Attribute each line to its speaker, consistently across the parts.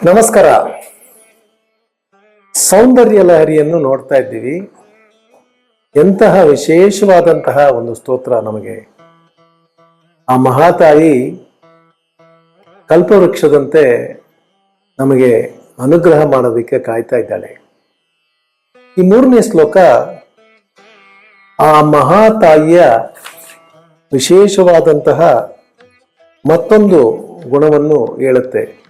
Speaker 1: ನಮಸ್ಕಾರ. ಸೌಂದರ್ಯ ಲಹರಿಯನ್ನು ನೋಡ್ತಾ ಇದ್ದೀವಿ. ಎಂತಹ ವಿಶೇಷವಾದಂತಹ ಒಂದು ಸ್ತೋತ್ರ ನಮಗೆ. ಆ ಮಹಾತಾಯಿ ಕಲ್ಪವೃಕ್ಷದಂತೆ ನಮಗೆ ಅನುಗ್ರಹ ಮಾಡೋದಕ್ಕೆ ಕಾಯ್ತಾ ಇದ್ದಾಳೆ. ಈ ಮೂರನೇ ಶ್ಲೋಕ, ಆ ಮಹಾತಾಯಿಯ ವಿಶೇಷವಾದಂತಹ ಮತ್ತೊಂದು ಗುಣವನ್ನು ಹೇಳುತ್ತೆ.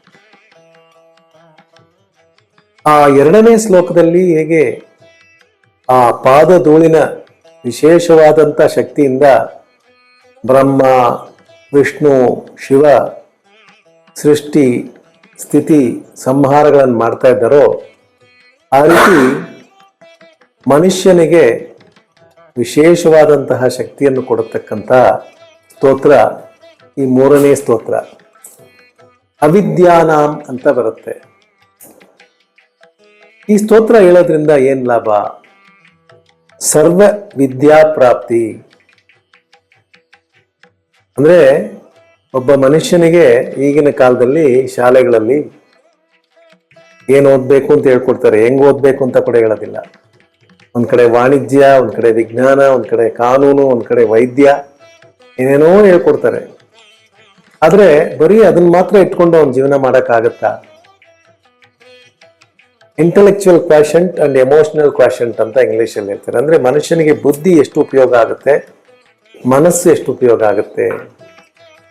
Speaker 1: ಆ ಎರಡನೇ ಶ್ಲೋಕದಲ್ಲಿ ಹೇಗೆ ಆ ಪಾದಧೂಳಿನ ವಿಶೇಷವಾದಂಥ ಶಕ್ತಿಯಿಂದ ಬ್ರಹ್ಮ, ವಿಷ್ಣು, ಶಿವ, ಸೃಷ್ಟಿ, ಸ್ಥಿತಿ ಸಂಹಾರಗಳನ್ನು ಮಾಡ್ತಾ ಇದ್ದಾರೋ, ಆ ರೀತಿ ಮನುಷ್ಯನಿಗೆ ವಿಶೇಷವಾದಂತಹ ಶಕ್ತಿಯನ್ನು ಕೊಡತಕ್ಕಂಥ ಸ್ತೋತ್ರ ಈ ಮೂರನೇ ಸ್ತೋತ್ರ. ಅವಿದ್ಯಾನಾಂ ಅಂತ ಬರುತ್ತೆ. ಈ ಸ್ತೋತ್ರ ಹೇಳೋದ್ರಿಂದ ಏನ್ ಲಾಭ? ಸರ್ವ ವಿದ್ಯಾ ಪ್ರಾಪ್ತಿ. ಅಂದ್ರೆ ಒಬ್ಬ ಮನುಷ್ಯನಿಗೆ ಈಗಿನ ಕಾಲದಲ್ಲಿ ಶಾಲೆಗಳಲ್ಲಿ ಏನ್ ಓದ್ಬೇಕು ಅಂತ ಹೇಳ್ಕೊಡ್ತಾರೆ, ಹೆಂಗ್ ಓದ್ಬೇಕು ಅಂತ ಕೂಡ ಹೇಳೋದಿಲ್ಲ. ಒಂದ್ ಕಡೆ ವಾಣಿಜ್ಯ, ಒಂದ್ ಕಡೆ ವಿಜ್ಞಾನ, ಒಂದ್ ಕಡೆ ಕಾನೂನು, ಒಂದ್ ಕಡೆ ವೈದ್ಯ, ಏನೇನೋ ಹೇಳ್ಕೊಡ್ತಾರೆ. ಆದ್ರೆ ಬರೀ ಅದನ್ನ ಮಾತ್ರ ಇಟ್ಕೊಂಡು ಅವ್ನ ಜೀವನ ಮಾಡಕ್ಕಾಗತ್ತಾ? Intellectual quotient and emotional quotient ಅಂತ ಇಂಗ್ಲೀಷಲ್ಲಿ ಹೇಳ್ತಾರೆ. ಅಂದ್ರೆ ಮನುಷ್ಯನಿಗೆ ಬುದ್ಧಿ ಎಷ್ಟು ಉಪಯೋಗ ಆಗುತ್ತೆ? ಮನಸ್ಸು ಎಷ್ಟು ಉಪಯೋಗ ಆಗುತ್ತೆ?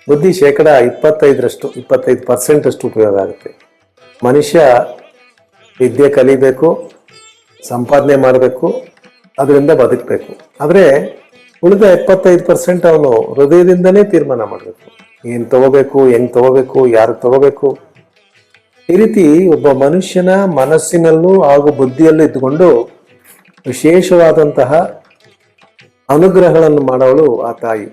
Speaker 1: ಬುದ್ಧಿ ಶೇಕಡ ಇಪ್ಪತ್ತೈದರಷ್ಟು, ಇಪ್ಪತ್ತೈದು ಪರ್ಸೆಂಟಷ್ಟು ಉಪಯೋಗ ಆಗುತ್ತೆ. ಮನುಷ್ಯ ವಿದ್ಯೆ ಕಲಿಬೇಕು, ಸಂಪಾದನೆ ಮಾಡಬೇಕು, ಅದರಿಂದ ಬದುಕಬೇಕು. ಆದರೆ ಉಳಿದ ಎಪ್ಪತ್ತೈದು ಪರ್ಸೆಂಟ್ ಅವನು ಹೃದಯದಿಂದನೇ ತೀರ್ಮಾನ ಮಾಡಬೇಕು. ಏನು ತಗೋಬೇಕು, ಹೆಂಗೆ ತಗೋಬೇಕು, ಯಾರು ತಗೋಬೇಕು? ಈ ರೀತಿ ಒಬ್ಬ ಮನುಷ್ಯನ ಮನಸ್ಸಿನಲ್ಲೂ ಹಾಗೂ ಬುದ್ಧಿಯಲ್ಲೂ ಇದ್ದುಕೊಂಡು ವಿಶೇಷವಾದಂತಹ ಅನುಗ್ರಹಗಳನ್ನು ಮಾಡೋಳು ಆ ತಾಯಿ.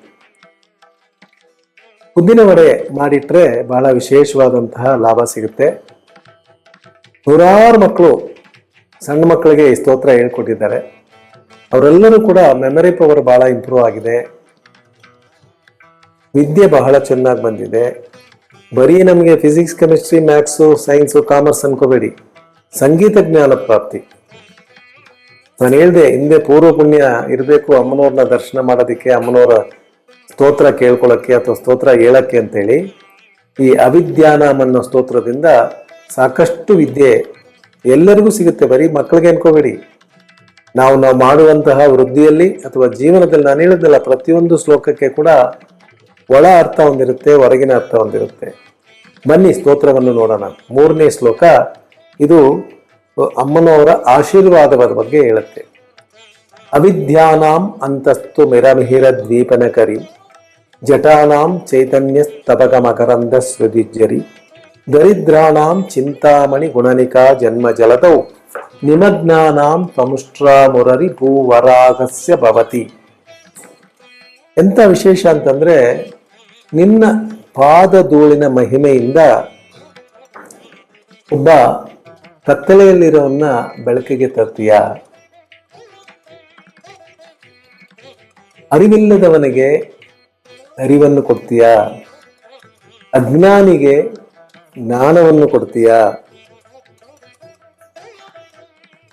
Speaker 1: ಉದ್ದಿನ ವಡೆ ಮಾಡಿಟ್ರೆ ಬಹಳ ವಿಶೇಷವಾದಂತಹ ಲಾಭ ಸಿಗುತ್ತೆ. ನೂರಾರು ಮಕ್ಕಳು ಸಣ್ಣ ಮಕ್ಕಳಿಗೆ ಈ ಸ್ತೋತ್ರ ಹೇಳ್ಕೊಟ್ಟಿದ್ದಾರೆ. ಅವರೆಲ್ಲರೂ ಕೂಡ ಮೆಮರಿ ಪವರ್ ಬಹಳ ಇಂಪ್ರೂವ್ ಆಗಿದೆ. ವಿದ್ಯೆ ಬಹಳ ಚೆನ್ನಾಗಿ ಬಂದಿದೆ. ಬರೀ ನಮಗೆ physics chemistry maths science commerce ಅನ್ಕೋಬೇಡಿ. ಸಂಗೀತ ಜ್ಞಾನ ಪ್ರಾಪ್ತಿ. ನಾನು ಹೇಳ್ದೆ, ಹಿಂದೆ ಪೂರ್ವ ಪುಣ್ಯ ಇರಬೇಕು ಅಮ್ಮನವ್ರನ್ನ ದರ್ಶನ ಮಾಡೋದಕ್ಕೆ, ಅಮ್ಮನವರ ಸ್ತೋತ್ರ ಕೇಳ್ಕೊಳ್ಳೋಕ್ಕೆ ಅಥವಾ ಸ್ತೋತ್ರ ಹೇಳಕ್ಕೆ ಅಂತೇಳಿ, ಈ ಅವಿದ್ಯಾನಾಮ್ ಅನ್ನೋ ಸ್ತೋತ್ರದಿಂದ ಸಾಕಷ್ಟು ವಿದ್ಯೆ ಎಲ್ಲರಿಗೂ ಸಿಗುತ್ತೆ. ಬರೀ ಮಕ್ಕಳಿಗೆ ಅನ್ಕೋಬೇಡಿ. ನಾವು ನಾವು ಮಾಡುವಂತಹ ವೃದ್ಧಿಯಲ್ಲಿ ಅಥವಾ ಜೀವನದಲ್ಲಿ, ನಾನು ಹೇಳಿದ್ದಲ್ಲ, ಪ್ರತಿಯೊಂದು ಶ್ಲೋಕಕ್ಕೆ ಕೂಡ ಒಳ ಅರ್ಥ ಹೊಂದಿರುತ್ತೆ, ಹೊರಗಿನ ಅರ್ಥ ಹೊಂದಿರುತ್ತೆ. ಬನ್ನಿ ಸ್ತೋತ್ರವನ್ನು ನೋಡೋಣ. ಮೂರನೇ ಶ್ಲೋಕ, ಇದು ಅಮ್ಮನವರ ಆಶೀರ್ವಾದದ ಬಗ್ಗೆ ಹೇಳುತ್ತೆ. ಅವಿದ್ಯಾನಾಂ ಅಂತಸ್ತು ಮಿರಮಿಹಿರ ದ್ವೀಪನ ಕರಿ ಜಟಾನಾಂ ಚೈತನ್ಯ ಸ್ತಬಕ ಮಕರಂದ ಸೃದಿಜ್ಜರಿ ದರಿದ್ರಾಣಾಂ ಚಿಂತಾಮಣಿ ಗುಣನಿಕಾ ಜನ್ಮ ಜಲದೌ ನಿಮಜ್ಞಾನಾಂ ತಮುಷ್ಟ್ರಾಮುರರಿ ಭೂವರಾಗಸ್ಯ ಭವತಿ. ಎಂಥ ವಿಶೇಷ ಅಂತಂದ್ರೆ ನಿನ್ನ ಪಾದಧೂಳಿನ ಮಹಿಮೆಯಿಂದ ಒಬ್ಬ ಕತ್ತಲೆಯಲ್ಲಿರೋವನ್ನ ಬೆಳಕಿಗೆ ತರ್ತೀಯ. ಅರಿವಿಲ್ಲದವನಿಗೆ ಅರಿವನ್ನು ಕೊಡ್ತೀಯ. ಅಜ್ಞಾನಿಗೆ ಜ್ಞಾನವನ್ನು ಕೊಡ್ತೀಯ.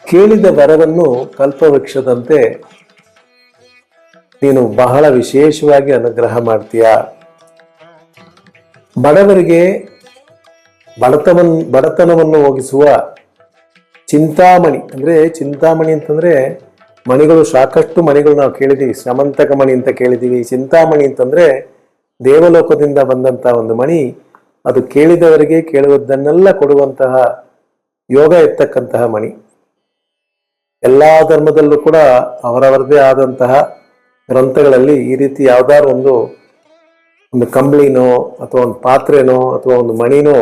Speaker 1: ಕೇಳಿದ ವರವನ್ನು ಕಲ್ಪವೃಕ್ಷದಂತೆ ನೀನು ಬಹಳ ವಿಶೇಷವಾಗಿ ಅನುಗ್ರಹ ಮಾಡ್ತೀಯ. ಬಡತವನ್, ಬಡತನವನ್ನು ಹೋಗಿಸುವ ಚಿಂತಾಮಣಿ, ಅಂದ್ರೆ ಚಿಂತಾಮಣಿ ಅಂತಂದ್ರೆ ಮಣಿಗಳು ಸಾಕಷ್ಟು ಮಣಿಗಳು ನಾವು ಕೇಳಿದ್ದೀವಿ ಶ್ರಮಂತಕ ಮಣಿ ಅಂತ ಕೇಳಿದೀವಿ. ಚಿಂತಾಮಣಿ ಅಂತಂದ್ರೆ ದೇವಲೋಕದಿಂದ ಬಂದಂತಹ ಒಂದು ಮಣಿ. ಅದು ಕೇಳಿದವರಿಗೆ ಕೇಳುವುದನ್ನೆಲ್ಲ ಕೊಡುವಂತಹ ಯೋಗ ಇರ್ತಕ್ಕಂತಹ ಮಣಿ. ಎಲ್ಲ ಧರ್ಮದಲ್ಲೂ ಕೂಡ ಅವರವರದೇ ಆದಂತಹ ಗ್ರಂಥಗಳಲ್ಲಿ ಈ ರೀತಿ ಯಾವ್ದಾದ್ರು ಒಂದು ಒಂದು ಕಂಬಳಿನೋ ಅಥವಾ ಒಂದು ಪಾತ್ರೆನೋ ಅಥವಾ ಒಂದು ಮಣಿನೋ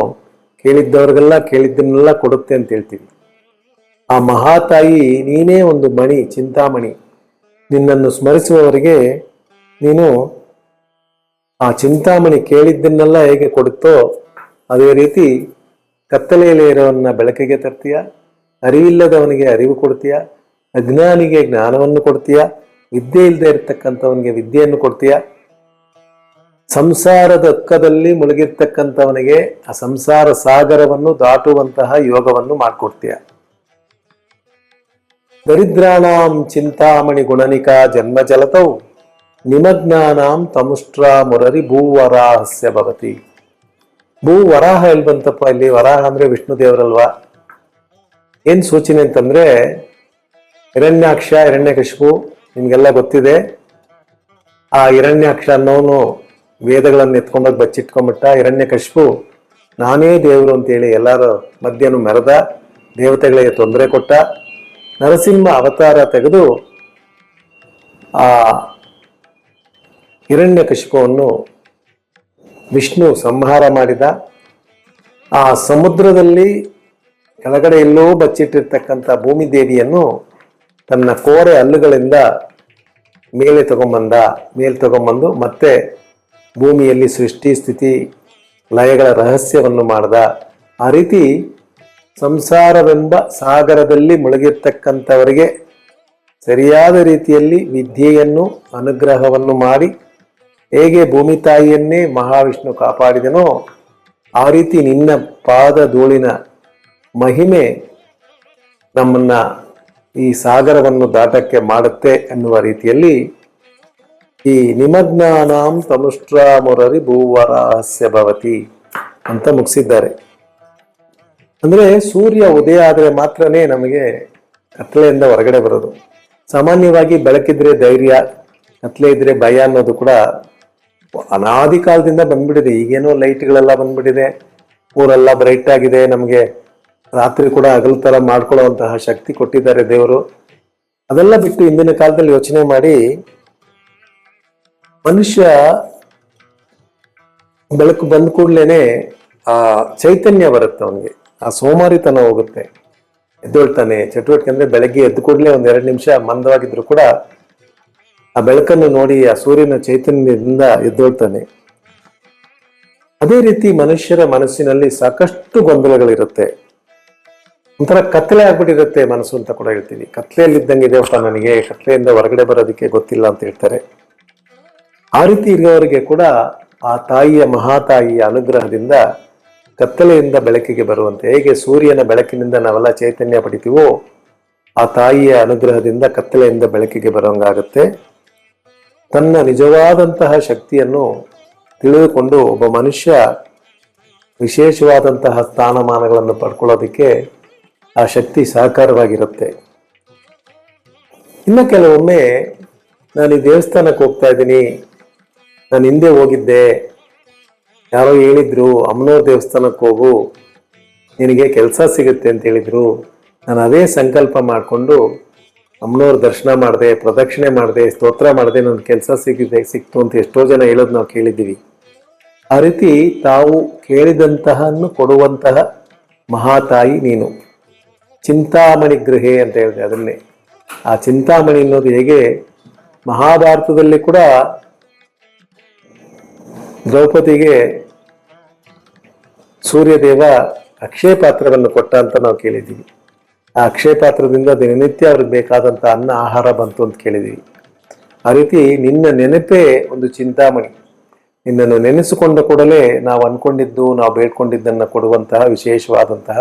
Speaker 1: ಕೇಳಿದ್ದವ್ರಿಗೆಲ್ಲ ಕೇಳಿದ್ದನ್ನೆಲ್ಲ ಕೊಡುತ್ತೆ ಅಂತ ಹೇಳ್ತೀವಿ. ಆ ಮಹಾತಾಯಿ, ನೀನೇ ಒಂದು ಮಣಿ, ಚಿಂತಾಮಣಿ. ನಿನ್ನನ್ನು ಸ್ಮರಿಸುವವರಿಗೆ ನೀನು ಆ ಚಿಂತಾಮಣಿ ಕೇಳಿದ್ದನ್ನೆಲ್ಲ ಹೇಗೆ ಕೊಡುತ್ತೋ ಅದೇ ರೀತಿ ಕತ್ತಲೆಯಲ್ಲಿ ಇರೋವನ್ನ ಬೆಳಕಿಗೆ ತರ್ತೀಯ? ಅರಿವಿಲ್ಲದವನಿಗೆ ಅರಿವು ಕೊಡ್ತೀಯ? ಅಜ್ಞಾನಿಗೆ ಜ್ಞಾನವನ್ನು ಕೊಡ್ತೀಯ? ವಿದ್ಯೆ ಇಲ್ಲದೆ ಇರತಕ್ಕಂಥವನಿಗೆ ವಿದ್ಯೆಯನ್ನು ಕೊಡ್ತೀಯ? ಸಂಸಾರದ ದುಃಖದಲ್ಲಿ ಮುಳುಗಿರ್ತಕ್ಕಂಥವನಿಗೆ ಆ ಸಂಸಾರ ಸಾಗರವನ್ನು ದಾಟುವಂತಹ ಯೋಗವನ್ನು ಮಾಡಿಕೊಡ್ತೀಯ. ದರಿದ್ರಾಣಾಂ ಚಿಂತಾಮಣಿ ಗುಣನಿಕಾ ಜನ್ಮ ಜಲತೌ ನಿಮಜ್ಞಾನಾಂ ತಮುಷ್ಟ್ರಾ ಮುರರಿ ಭೂವರಾಹಸ್ಯ ಭವತಿ. ಭೂ ವರಾಹ ಎಲ್ಲಿ ಬಂತಪ್ಪ ಇಲ್ಲಿ, ವರಾಹ ಅಂದ್ರೆ ವಿಷ್ಣು ದೇವರಲ್ವಾ? ಏನ್ ಸೂಚನೆ ಅಂತಂದ್ರೆ, ಹಿರಣ್ಯಾಕ್ಷ, ಹಿರಣ್ಯಕಶಿಪು ನಿಮ್ಗೆಲ್ಲ ಗೊತ್ತಿದೆ. ಆ ಹಿರಣ್ಯಾಕ್ಷ ಅನ್ನೋನು ವೇದಗಳನ್ನು ಎತ್ಕೊಂಡೋಗಿ ಬಚ್ಚಿಟ್ಕೊಂಡ್ಬಿಟ್ಟ ಹಿರಣ್ಯಕಶಿಪು ನಾನೇ ದೇವರು ಅಂತೇಳಿ ಎಲ್ಲರ ಮಧ್ಯನು ಮೆರೆದ, ದೇವತೆಗಳಿಗೆ ತೊಂದರೆ ಕೊಟ್ಟ, ನರಸಿಂಹ ಅವತಾರ ತೆಗೆದು ಆ ಹಿರಣ್ಯಕಶಿಪವನ್ನು ವಿಷ್ಣು ಸಂಹಾರ ಮಾಡಿದ. ಆ ಸಮುದ್ರದಲ್ಲಿ ಕೆಳಗಡೆ ಎಲ್ಲೋ ಬಚ್ಚಿಟ್ಟಿರ್ತಕ್ಕಂಥ ಭೂಮಿ ದೇವಿಯನ್ನು ತನ್ನ ಕೋರೆ ಹಲ್ಲುಗಳಿಂದ ಮೇಲೆ ತಗೊಂಬಂದ, ಮೇಲೆ ತಗೊಂಬಂದು ಮತ್ತೆ ಭೂಮಿಯಲ್ಲಿ ಸೃಷ್ಟಿ, ಸ್ಥಿತಿ, ಲಯಗಳ ರಹಸ್ಯವನ್ನು ಮಾಡಿದ. ಆ ರೀತಿ ಸಂಸಾರವೆಂಬ ಸಾಗರದಲ್ಲಿ ಮುಳುಗಿರ್ತಕ್ಕಂಥವರಿಗೆ ಸರಿಯಾದ ರೀತಿಯಲ್ಲಿ ವಿದ್ಯೆಯನ್ನು, ಅನುಗ್ರಹವನ್ನು ಮಾಡಿ ಹೇಗೆ ಭೂಮಿ ತಾಯಿಯನ್ನೇ ಮಹಾವಿಷ್ಣು ಕಾಪಾಡಿದನೋ ಆ ರೀತಿ ನಿನ್ನ ಪಾದ ಧೂಳಿನ ಮಹಿಮೆ ನಮ್ಮನ್ನ ಈ ಸಾಗರವನ್ನು ದಾಟಕ್ಕೆ ಮಾಡುತ್ತೆ ಎನ್ನುವ ರೀತಿಯಲ್ಲಿ ಈ ನಿಮಜ್ಞಾನಾಂ ತನುಷ್ಟ್ರ ಮುರರಿ ಭೂವರಾಸ್ಯ ಭವತಿ ಅಂತ ಮುಗಿಸಿದ್ದಾರೆ. ಅಂದ್ರೆ ಸೂರ್ಯ ಉದಯ ಆದರೆ ಮಾತ್ರನೇ ನಮಗೆ ಕತ್ಲೆಯಿಂದ ಹೊರಗಡೆ ಬರೋದು. ಸಾಮಾನ್ಯವಾಗಿ ಬೆಳಕಿದ್ರೆ ಧೈರ್ಯ, ಕತ್ಲೆ ಇದ್ರೆ ಭಯ ಅನ್ನೋದು ಕೂಡ ಅನಾದಿ ಕಾಲದಿಂದ ಬಂದ್ಬಿಟ್ಟಿದೆ. ಈಗೇನೋ ಲೈಟ್ಗಳೆಲ್ಲ ಬಂದ್ಬಿಟ್ಟಿದೆ. ಊರೆಲ್ಲ ಬ್ರೈಟ್ ಆಗಿದೆ. ನಮಗೆ ರಾತ್ರಿ ಕೂಡ ಹಗಲು ಥರ ಮಾಡ್ಕೊಳ್ಳುವಂತಹ ಶಕ್ತಿ ಕೊಟ್ಟಿದ್ದಾರೆ ದೇವರು. ಅದೆಲ್ಲ ಬಿಟ್ಟು ಇಂದಿನ ಕಾಲದಲ್ಲಿ ಯೋಚನೆ ಮಾಡಿ ಮನುಷ್ಯ ಬೆಳಕು ಬಂದ ಕೂಡ್ಲೇನೆ ಆ ಚೈತನ್ಯ ಬರುತ್ತೆ ಅವನಿಗೆ. ಆ ಸೋಮಾರಿತನ ಹೋಗುತ್ತೆ. ಎದ್ದೇಳ್ತಾನೆ. ಚಟುವಟಿಕೆ ಅಂದ್ರೆ ಬೆಳಗ್ಗೆ ಎದ್ದು ಕೂಡಲೇ ಒಂದ್ ಎರಡು ನಿಮಿಷ ಮಂದವಾಗಿದ್ರು ಕೂಡ ಆ ಬೆಳಕನ್ನು ನೋಡಿ ಆ ಸೂರ್ಯನ ಚೈತನ್ಯದಿಂದ ಎದ್ದೇಳ್ತಾನೆ. ಅದೇ ರೀತಿ ಮನುಷ್ಯರ ಮನಸ್ಸಿನಲ್ಲಿ ಸಾಕಷ್ಟು ಗೊಂದಲಗಳಿರುತ್ತೆ. ಒಂಥರ ಕತ್ತಲೆ ಆಗ್ಬಿಟ್ಟಿರುತ್ತೆ ಮನಸ್ಸು ಅಂತ ಕೂಡ ಹೇಳ್ತೀವಿ. ಕತ್ಲೆಯಲ್ಲಿ ಇದ್ದಂಗೆ ಇದೆಯಪ್ಪ ನನಗೆ? ಕತ್ಲೆಯಿಂದ ಹೊರಗಡೆ ಬರೋದಕ್ಕೆ ಗೊತ್ತಿಲ್ಲ ಅಂತ ಹೇಳ್ತಾರೆ. ಆ ರೀತಿ ಇರುವವರಿಗೆ ಕೂಡ ಆ ತಾಯಿಯ ಮಹಾತಾಯಿಯ ಅನುಗ್ರಹದಿಂದ ಕತ್ತಲೆಯಿಂದ ಬೆಳಕಿಗೆ ಬರುವಂತೆ, ಹೇಗೆ ಸೂರ್ಯನ ಬೆಳಕಿನಿಂದ ನಾವೆಲ್ಲ ಚೈತನ್ಯ ಪಡಿತೀವೋ, ಆ ತಾಯಿಯ ಅನುಗ್ರಹದಿಂದ ಕತ್ತಲೆಯಿಂದ ಬೆಳಕಿಗೆ ಬರೋಂಗಾಗತ್ತೆ ತನ್ನ ನಿಜವಾದಂತಹ ಶಕ್ತಿಯನ್ನು ತಿಳಿದುಕೊಂಡು ಒಬ್ಬ ಮನುಷ್ಯ ವಿಶೇಷವಾದಂತಹ ಸ್ಥಾನಮಾನಗಳನ್ನು ಪಡ್ಕೊಳ್ಳೋದಕ್ಕೆ ಆ ಶಕ್ತಿ ಸಹಕಾರವಾಗಿರುತ್ತೆ. ಇನ್ನು ಕೆಲವೊಮ್ಮೆ ನಾನು ಈ ದೇವಸ್ಥಾನಕ್ಕೆ ಹೋಗ್ತಾ ಇದ್ದೀನಿ ನಾನು ಹಿಂದೆ ಹೋಗಿದ್ದೆ. ಯಾರೋ ಹೇಳಿದ್ರು ಅಮ್ಮನವ್ರ ದೇವಸ್ಥಾನಕ್ಕೆ ಹೋಗು. ನಿನಗೆ ಕೆಲಸ ಸಿಗುತ್ತೆ ಅಂತ ಹೇಳಿದ್ರು. ನಾನು ಅದೇ ಸಂಕಲ್ಪ ಮಾಡಿಕೊಂಡು ಅಮ್ಮನವ್ರ ದರ್ಶನ ಮಾಡಿದೆ, ಪ್ರದಕ್ಷಿಣೆ ಮಾಡಿದೆ, ಸ್ತೋತ್ರ ಮಾಡಿದೆ ನನ್ನ ಕೆಲಸ ಸಿಗಿದೆ, ಸಿಕ್ತು ಅಂತ ಎಷ್ಟೋ ಜನ ಹೇಳೋದು ನಾವು ಕೇಳಿದ್ದೀವಿ. ಆ ರೀತಿ ತಾವು ಕೇಳಿದಂತಹನ್ನು ಕೊಡುವಂತಹ ಮಹಾತಾಯಿ ನೀನು. ಚಿಂತಾಮಣಿ ಗೃಹೆ ಅಂತ ಹೇಳಿದೆ ಅದನ್ನೇ. ಆ ಚಿಂತಾಮಣಿ ಅನ್ನೋದು ಹೇಗೆ, ಮಹಾಭಾರತದಲ್ಲಿ ಕೂಡ ದ್ರೌಪದಿಗೆ ಸೂರ್ಯದೇವ ಅಕ್ಷಯ ಪಾತ್ರವನ್ನು ಕೊಟ್ಟ ಅಂತ ನಾವು ಕೇಳಿದ್ದೀವಿ. ಆ ಅಕ್ಷಯ ಪಾತ್ರದಿಂದ ದಿನನಿತ್ಯ ಅವ್ರಿಗೆ ಬೇಕಾದಂಥ ಅನ್ನ, ಆಹಾರ ಬಂತು ಅಂತ ಕೇಳಿದ್ದೀವಿ. ಆ ರೀತಿ ನಿನ್ನ ನೆನಪೇ ಒಂದು ಚಿಂತಾಮಣಿ. ನಿನ್ನನ್ನು ನೆನೆಸಿಕೊಂಡ ಕೂಡಲೇ ನಾವು ಅನ್ಕೊಂಡಿದ್ದು, ನಾವು ಬೇಡ್ಕೊಂಡಿದ್ದನ್ನು ಕೊಡುವಂತಹ ವಿಶೇಷವಾದಂತಹ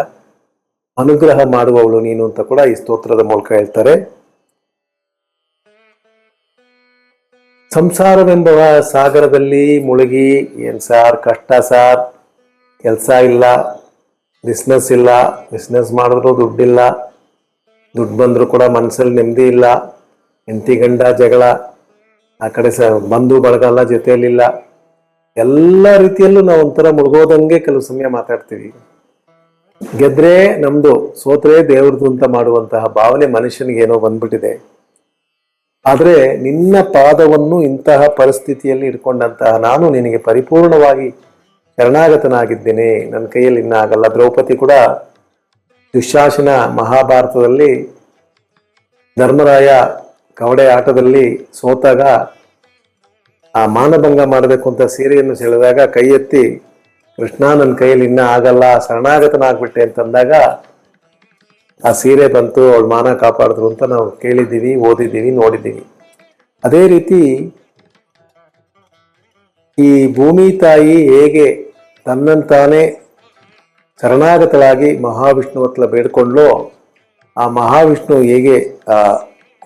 Speaker 1: ಅನುಗ್ರಹ ಮಾಡುವವಳು ನೀನು ಅಂತ ಕೂಡ ಈ ಸ್ತೋತ್ರದ ಮೂಲಕ ಹೇಳ್ತಾರೆ. ಸಂಸಾರವೆಂಬ ಸಾಗರದಲ್ಲಿ ಮುಳುಗಿ, ಏನು ಸಾರ್? ಕಷ್ಟ ಸಾರ್. ಕೆಲಸ ಇಲ್ಲ. ಬಿಸ್ನೆಸ್ ಇಲ್ಲ. ಬಿಸ್ನೆಸ್ ಮಾಡಿದ್ರು ದುಡ್ಡಿಲ್ಲ. ದುಡ್ಡು ಬಂದರೂ ಕೂಡ ಮನಸ್ಸಲ್ಲಿ ನೆಮ್ಮದಿ ಇಲ್ಲ. ಹೆಂಡತಿ ಗಂಡ ಜಗಳ. ಆ ಕಡೆ ಸ ಬಂಧು ಬಳಗಲ್ಲ ಜೊತೆಯಲ್ಲಿಲ್ಲ ಎಲ್ಲ ರೀತಿಯಲ್ಲೂ ನಾವು ಒಂಥರ ಮುಳುಗೋದಂಗೆ ಕೆಲವು ಸಮಯ ಮಾತಾಡ್ತೀವಿ. ಗೆದ್ರೆ ನಮ್ದು, ಸೋತ್ರೆ ದೇವ್ರದ್ದು ಅಂತ ಮಾಡುವಂತಹ ಭಾವನೆ ಮನುಷ್ಯನಿಗೆ ಏನೋ ಬಂದ್ಬಿಟ್ಟಿದೆ. ಆದ್ರೆ ನಿನ್ನ ಪಾದವನ್ನು ಇಂತಹ ಪರಿಸ್ಥಿತಿಯಲ್ಲಿ ಇಟ್ಕೊಂಡಂತಹ ನಾನು ನಿನಗೆ ಪರಿಪೂರ್ಣವಾಗಿ ಶರಣಾಗತನಾಗಿದ್ದೇನೆ. ನನ್ನ ಕೈಯಲ್ಲಿ ಇನ್ನಾಗಲ್ಲ. ದ್ರೌಪದಿ ಕೂಡ ದುಶಾಸನ ಮಹಾಭಾರತದಲ್ಲಿ ಧರ್ಮರಾಯ ಕವಡೆ ಆಟದಲ್ಲಿ ಸೋತಾಗ ಆ ಮಾನಭಂಗ ಮಾಡಬೇಕು ಅಂತ ಸೀರೆಯನ್ನು ಸೆಳೆದಾಗ ಕೈ ಎತ್ತಿ, ಕೃಷ್ಣ ನನ್ನ ಕೈಯಲ್ಲಿ ಇನ್ನ ಆಗಲ್ಲ, ಶರಣಾಗತನಾಗ್ಬಿಟ್ಟೆ ಅಂತಂದಾಗ ಆ ಸೀರೆ ಬಂತು, ಅವಳು ಮಾನ ಕಾಪಾಡಿದ್ರು ಅಂತ ನಾವು ಕೇಳಿದ್ದೀವಿ, ಓದಿದ್ದೀವಿ, ನೋಡಿದ್ದೀವಿ. ಅದೇ ರೀತಿ ಈ ಭೂಮಿ ತಾಯಿ ಹೇಗೆ ತನ್ನಂತಾನೇ ಶರಣಾಗತಳಾಗಿ ಮಹಾವಿಷ್ಣು ಹತ್ರ ಬೇಡ್ಕೊಂಡ್ಲೋ ಆ ಮಹಾವಿಷ್ಣು ಹೇಗೆ, ಆ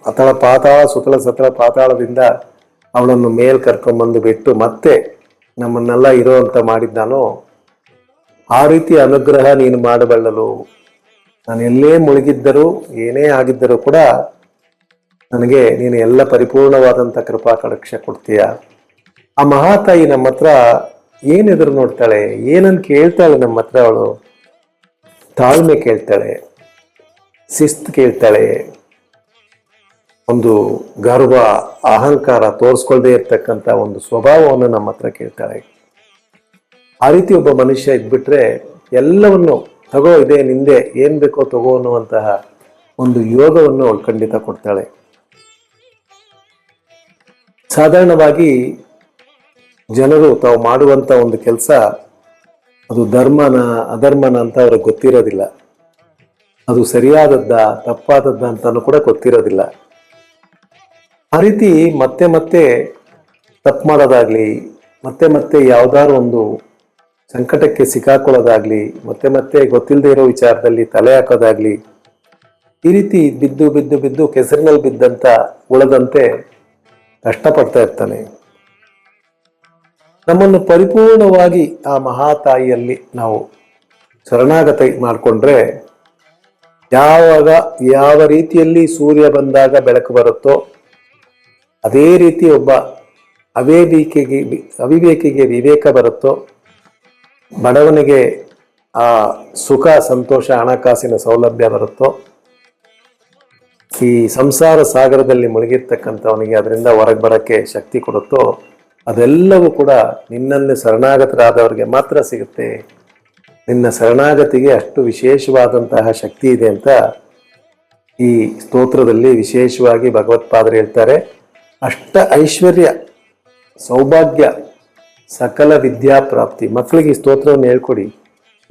Speaker 1: ಅತಳ ಪಾತಾಳ, ಸುತಳ ಸತಳ ಪಾತಾಳದಿಂದ ಅವಳನ್ನು ಮೇಲ್ ಕರ್ಕೊಂಬಂದು ಬಿಟ್ಟು ಮತ್ತೆ ನಮ್ಮನ್ನೆಲ್ಲ ಇರೋ ಅಂತ ಮಾಡಿದ್ದಾನೋ, ಆ ರೀತಿ ಅನುಗ್ರಹ ನೀನು ಮಾಡಬಲ್ಲಲು ನಾನು ಎಲ್ಲೇ ಮುಳುಗಿದ್ದರೂ, ಏನೇ ಆಗಿದ್ದರೂ ಕೂಡ ನನಗೆ ನೀನು ಎಲ್ಲ ಪರಿಪೂರ್ಣವಾದಂಥ ಕೃಪಾ ಕಡಕ್ಷ ಕೊಡ್ತೀಯ? ಆ ಮಹಾತಾಯಿ ನಮ್ಮ ಹತ್ರ ಏನ್ ಎದುರು ನೋಡ್ತಾಳೆ? ಏನನ್ನು ಕೇಳ್ತಾಳೆ ನಮ್ಮ ಹತ್ರ ಅವಳು? ತಾಳ್ಮೆ ಕೇಳ್ತಾಳೆ, ಶಿಸ್ತು ಕೇಳ್ತಾಳೆ. ಒಂದು ಗರ್ವ, ಅಹಂಕಾರ ತೋರಿಸ್ಕೊಳ್ದೇ ಇರ್ತಕ್ಕಂಥ ಒಂದು ಸ್ವಭಾವವನ್ನು ನಮ್ಮ ಹತ್ರ ಕೇಳ್ತಾಳೆ. ಆ ರೀತಿ ಒಬ್ಬ ಮನುಷ್ಯ ಇದ್ಬಿಟ್ರೆ ಎಲ್ಲವನ್ನು ತಗೋ, ಇದೆ ನಿಂದೆ, ಏನು ಬೇಕೋ ತಗೋ ಅನ್ನುವಂತಹ ಒಂದು ಯೋಗವನ್ನು ಅವಳು ಖಂಡಿತ ಕೊಡ್ತಾಳೆ. ಸಾಧಾರಣವಾಗಿ ಜನರು ತಾವು ಮಾಡುವಂತ ಒಂದು ಕೆಲಸ ಅದು ಧರ್ಮನ, ಅಧರ್ಮನ ಅಂತ ಅವ್ರಿಗೆ ಗೊತ್ತಿರೋದಿಲ್ಲ. ಅದು ಸರಿಯಾದದ್ದ, ತಪ್ಪಾದದ್ದ ಅಂತಲೂ ಕೂಡ ಗೊತ್ತಿರೋದಿಲ್ಲ. ಆ ರೀತಿ ಮತ್ತೆ ಮತ್ತೆ ತಪ್ಪು ಮಾಡೋದಾಗ್ಲಿ, ಮತ್ತೆ ಮತ್ತೆ ಯಾವ್ದಾದ್ರು ಒಂದು ಸಂಕಟಕ್ಕೆ ಸಿಕ್ಕಾಕೊಳ್ಳೋದಾಗ್ಲಿ, ಮತ್ತೆ ಮತ್ತೆ ಗೊತ್ತಿಲ್ಲದೆ ಇರೋ ವಿಚಾರದಲ್ಲಿ ತಲೆ ಹಾಕೋದಾಗ್ಲಿ, ಈ ರೀತಿ ಬಿದ್ದು ಬಿದ್ದು ಬಿದ್ದು ಕೆಸರಿನಲ್ಲಿ ಬಿದ್ದಂತ ಉಳದಂತೆ ಕಷ್ಟಪಡ್ತಾ ಇರ್ತಾನೆ. ನಮ್ಮನ್ನು ಪರಿಪೂರ್ಣವಾಗಿ ಆ ಮಹಾತಾಯಿಯಲ್ಲಿ ನಾವು ಶರಣಾಗತ ಮಾಡಿಕೊಂಡ್ರೆ, ಯಾವಾಗ ಯಾವ ರೀತಿಯಲ್ಲಿ ಸೂರ್ಯ ಬಂದಾಗ ಬೆಳಕು ಬರುತ್ತೋ, ಅದೇ ರೀತಿ ಒಬ್ಬ ಅವೇವಿಕೆಗೆ, ಅವಿವೇಕಿಗೆ ವಿವೇಕ ಬರುತ್ತೋ ಬಡವನಿಗೆ ಆ ಸುಖ, ಸಂತೋಷ, ಹಣಕಾಸಿನ ಸೌಲಭ್ಯ ಬರುತ್ತೋ, ಈ ಸಂಸಾರ ಸಾಗರದಲ್ಲಿ ಮುಳುಗಿರ್ತಕ್ಕಂಥವನಿಗೆ ಅದರಿಂದ ಹೊರಗೆ ಬರೋಕ್ಕೆ ಶಕ್ತಿ ಕೊಡುತ್ತೋ, ಅದೆಲ್ಲವೂ ಕೂಡ ನಿನ್ನಲ್ಲಿ ಶರಣಾಗತರಾದವರಿಗೆ ಮಾತ್ರ ಸಿಗುತ್ತೆ. ನಿನ್ನ ಶರಣಾಗತಿಗೆ ಅಷ್ಟು ವಿಶೇಷವಾದಂತಹ ಶಕ್ತಿ ಇದೆ ಅಂತ ಈ ಸ್ತೋತ್ರದಲ್ಲಿ ವಿಶೇಷವಾಗಿ ಭಗವತ್ಪಾದರು ಹೇಳ್ತಾರೆ. ಅಷ್ಟ ಐಶ್ವರ್ಯ, ಸೌಭಾಗ್ಯ ಸಕಲ ವಿದ್ಯಾ ಪ್ರಾಪ್ತಿ. ಮಕ್ಕಳಿಗೆ ಈ ಸ್ತೋತ್ರವನ್ನು ಹೇಳ್ಕೊಡಿ.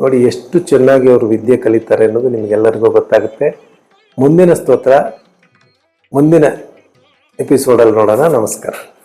Speaker 1: ನೋಡಿ ಎಷ್ಟು ಚೆನ್ನಾಗಿ ಅವರು ವಿದ್ಯೆ ಕಲಿತಾರೆ ಅನ್ನೋದು ನಿಮಗೆಲ್ಲರಿಗೂ ಗೊತ್ತಾಗುತ್ತೆ. ಮುಂದಿನ ಸ್ತೋತ್ರ, ಮುಂದಿನ ಎಪಿಸೋಡಲ್ಲಿ ನೋಡೋಣ. ನಮಸ್ಕಾರ.